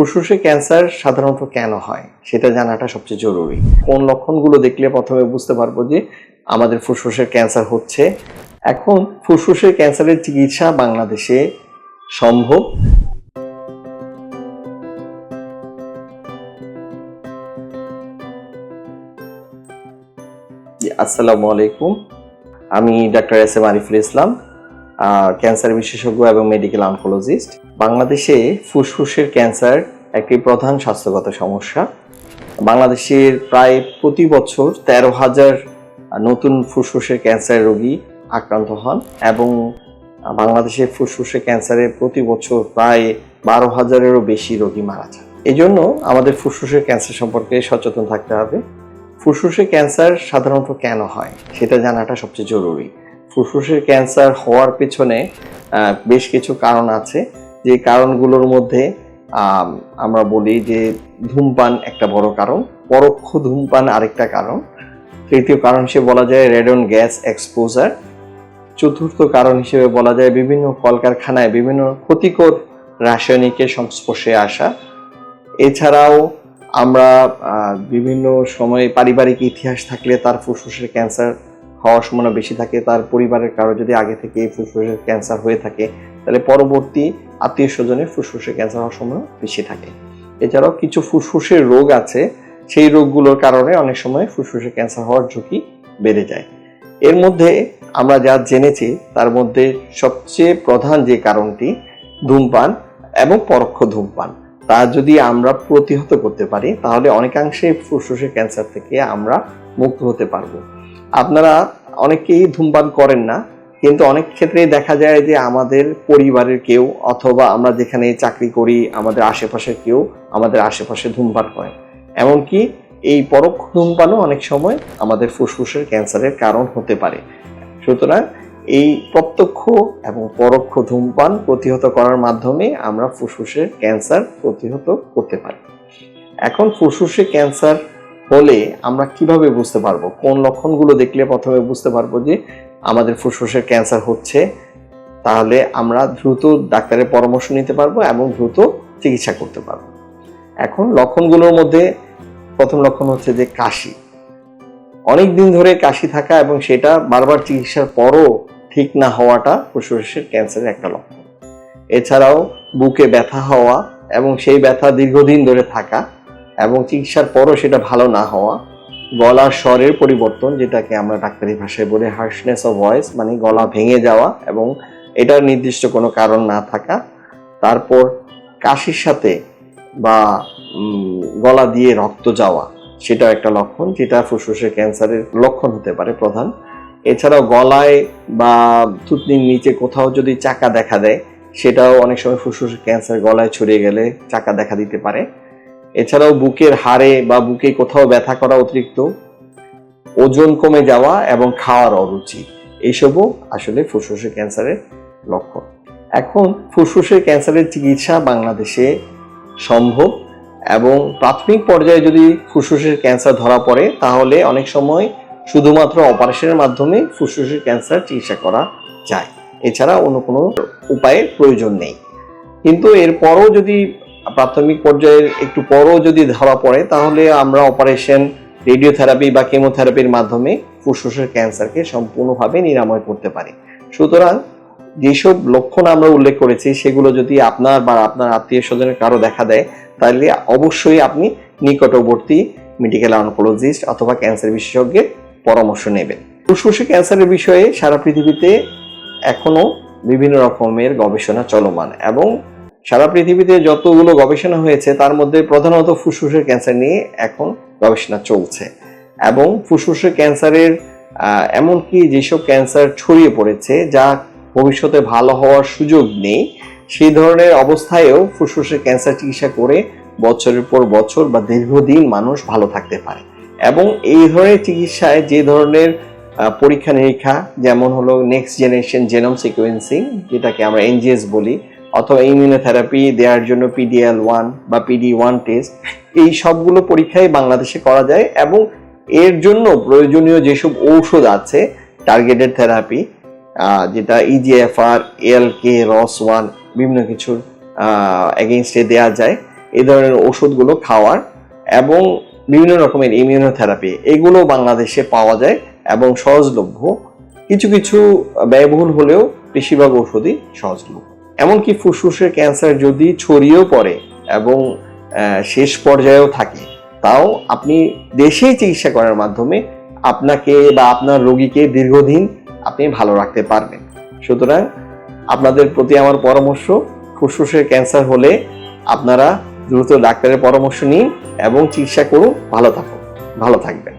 ফুসফুসে ক্যান্সার সাধারণত কেন হয়? সেটা জানাটা সবচেয়ে জরুরি। কোন লক্ষণগুলো দেখলে প্রথমে বুঝতে পারব যে আমাদের ফুসফুসের ক্যান্সার হচ্ছে। এখন ফুসফুসের ক্যান্সারের চিকিৎসা বাংলাদেশে সম্ভব। আসসালামু আলাইকুম। আমি doctor S M Ariful Islam cancer বিশেষজ্ঞ এবং মেডিকেল অনকোলজিস্ট বাংলাদেশে ফুসফুসের ক্যান্সার একটি প্রধান স্বাস্থ্যগত সমস্যা। বাংলাদেশের প্রায় প্রতি বছর তেরো হাজার নতুন ফুসফুসের ক্যান্সার রোগী আক্রান্ত হন এবং বাংলাদেশে ফুসফুসের ক্যান্সারে প্রতি বছর প্রায় বারো হাজারেরও বেশি রোগী মারা যান। এই জন্য আমাদের ফুসফুসের ক্যান্সার সম্পর্কে সচেতন থাকতে হবে। ফুসফুসে ক্যান্সার সাধারণত কেন হয় সেটা জানাটা সবচেয়ে জরুরি। ফুসফুসের ক্যান্সার হওয়ার পেছনে বেশ কিছু কারণ আছে। যে কারণগুলোর মধ্যে আমরা বলি যে ধূমপান একটা বড় কারণ, পরোক্ষ ধূমপান আরেকটা কারণ। তৃতীয় কারণ হিসেবে বলা যায় রেডন গ্যাস এক্সপোজার। চতুর্থ কারণ হিসেবে বলা যায় বিভিন্ন কলকারখানায় বিভিন্ন ক্ষতিকর রাসায়নিকের সংস্পর্শে আসা। এছাড়াও আমরা বিভিন্ন সময়ে পারিবারিক ইতিহাস থাকলে তার ফুসফুসের ক্যান্সার হওয়ার সম্ভাবনা বেশি থাকে, তার পরিবারের কারও যদি আগে থেকে ফুসফুসের ক্যান্সার হয়ে থাকে, তাহলে পরবর্তী আত্মীয় স্বজনের ফুসফুসের ক্যান্সার হওয়ার সম্ভাবনা বেশি থাকে। এছাড়াও কিছু ফুসফুসের রোগ আছে, সেই রোগগুলোর কারণে অনেক সময় ফুসফুসের ক্যান্সার হওয়ার ঝুঁকি বেড়ে যায়। এর মধ্যে আমরা যা জেনেছি, তার মধ্যে সবচেয়ে প্রধান যে কারণটি ধূমপান এবং পরোক্ষ ধূমপান। তা যদি আমরা প্রতিহত করতে পারি, তাহলে অনেকাংশে ফুসফুসের ক্যান্সার থেকে আমরা মুক্ত হতে পারব। আপনারা অনেকেই ধূমপান করেন না, কিন্তু অনেক ক্ষেত্রেই দেখা যায় যে আমাদের পরিবারের কেউ অথবা আমরা যেখানে চাকরি করি, আমাদের আশেপাশের কেউ আমাদের আশেপাশে ধূমপান করে। এমনকি এই পরোক্ষ ধূমপানও অনেক সময় আমাদের ফুসফুসের ক্যান্সারের কারণ হতে পারে। সুতরাং এই প্রত্যক্ষ এবং পরোক্ষ ধূমপান প্রতিহত করার মাধ্যমে আমরা ফুসফুসের ক্যান্সার প্রতিহত করতে পারি। এখন ফুসফুসে ক্যান্সার হলে আমরা কীভাবে বুঝতে পারব? কোন লক্ষণগুলো দেখলে প্রথমে বুঝতে পারব যে আমাদের ফুসফুসের ক্যান্সার হচ্ছে, তাহলে আমরা দ্রুত ডাক্তারের পরামর্শ নিতে পারব এবং দ্রুত চিকিৎসা করতে পারব। এখন লক্ষণগুলোর মধ্যে প্রথম লক্ষণ হচ্ছে যে কাশি। অনেক দিন ধরে কাশি থাকা এবং সেটা বারবার চিকিৎসার পরও ঠিক না হওয়াটা ফুসফুসের ক্যান্সারের একটা লক্ষণ। এছাড়াও বুকে ব্যথা হওয়া এবং সেই ব্যথা দীর্ঘদিন ধরে থাকা এবং চিকিৎসার পরও সেটা ভালো না হওয়া গলার স্বরের পরিবর্তন, যেটাকে আমরা ডাক্তারি ভাষায় বলি হার্শনেস অফ ভয়েস মানে গলা ভেঙে যাওয়া এবং এটার নির্দিষ্ট কোনো কারণ না থাকা। তারপর কাশির সাথে বা গলা দিয়ে রক্ত যাওয়া, সেটাও একটা লক্ষণ, যেটা ফুসফুসের ক্যান্সারের লক্ষণ হতে পারে প্রধান। এছাড়াও গলায় বা থুতনির নিচে কোথাও যদি চাকা দেখা দেয়, সেটাও অনেক সময় ফুসফুসের ক্যান্সার গলায় ছড়িয়ে গেলে চাকা দেখা দিতে পারে। এছাড়াও বুকের হাড়ে বা বুকে কোথাও ব্যথা করা অতিরিক্ত, ওজন কমে যাওয়া এবং খাওয়ার অরুচি এইসবও আসলে ফুসফুসের ক্যান্সারের লক্ষণ। এখন ফুসফুসের ক্যান্সারের চিকিৎসা বাংলাদেশে সম্ভব এবং প্রাথমিক পর্যায়ে যদি ফুসফুসের ক্যান্সার ধরা পড়ে, তাহলে অনেক সময় শুধুমাত্র অপারেশনের মাধ্যমে ফুসফুসের ক্যান্সার চিকিৎসা করা যায়। এছাড়া অন্য কোনো উপায়ের প্রয়োজন নেই। কিন্তু এরপরও যদি প্রাথমিক পর্যায়ের একটু পরও যদি ধরা পড়ে, তাহলে আমরা অপারেশন রেডিওথেরাপি বা কেমোথেরাপির মাধ্যমে ফুসফুসের ক্যান্সারকে সম্পূর্ণভাবে নিরাময় করতে পারি। সুতরাং যেসব লক্ষণ আমরা উল্লেখ করেছি, সেগুলো যদি আপনার বা আপনার আত্মীয় স্বজনের কারও দেখা দেয়, তাহলে অবশ্যই আপনি নিকটবর্তী মেডিকেল অনকোলজিস্ট অথবা ক্যান্সার বিশেষজ্ঞের পরামর্শ নেবেন। ফুসফুসে ক্যান্সারের বিষয়ে সারা পৃথিবীতে এখনও বিভিন্ন রকমের গবেষণা চলমান এবং সারা পৃথিবীতে যতগুলো গবেষণা হয়েছে, তার মধ্যে প্রধানত ফুসফুসের ক্যান্সার নিয়ে এখন গবেষণা চলছে। এবং ফুসফুসের ক্যান্সারের এমনকি যেসব ক্যান্সার ছড়িয়ে পড়েছে, যা ভবিষ্যতে ভালো হওয়ার সুযোগ নেই, সেই ধরনের অবস্থায়ও ফুসফুসের ক্যান্সার চিকিৎসা করে বছরের পর বছর বা দীর্ঘদিন মানুষ ভালো থাকতে পারে। এবং এই ধরনের চিকিৎসায় যে ধরনের পরীক্ষা নিরীক্ষা যেমন হলো নেক্সট জেনারেশন জেনম সিকোয়েন্সিং যেটাকে আমরা এনজিএস বলি অথবা ইমিউনোথেরাপি দেওয়ার জন্য পিডিএল ওয়ান বা পিডি ওয়ান টেস্ট এই সবগুলো পরীক্ষাই বাংলাদেশে করা যায় এবং এর জন্য প্রয়োজনীয় যেসব ঔষধ আছে টার্গেটেড থেরাপি যেটা EGFR L K ROS one বিভিন্ন কিছুর এগেনস্টে দেওয়া যায়, এই ধরনের ওষুধগুলো খাওয়ার এবং বিভিন্ন রকমের ইমিউনোথেরাপি এগুলো বাংলাদেশে পাওয়া যায় এবং সহজলভ্য। কিছু কিছু ব্যয়বহুল হলেও বেশিরভাগ ওষুধই সহজলভ্য। এমনকি ফুসফুসের ক্যান্সার যদি ছড়িয়েও পড়ে এবং শেষ পর্যায়েও থাকে, তাও আপনি দেশেই চিকিৎসা করার মাধ্যমে আপনাকে বা আপনার রোগীকে দীর্ঘদিন আপনি ভালো রাখতে পারবেন। সুতরাং আপনাদের প্রতি আমার পরামর্শ, ফুসফুসের ক্যান্সার হলে আপনারা দ্রুত ডাক্তারের পরামর্শ নিন এবং চিকিৎসা করুন। ভালো থাকুন। ভালো থাকবেন।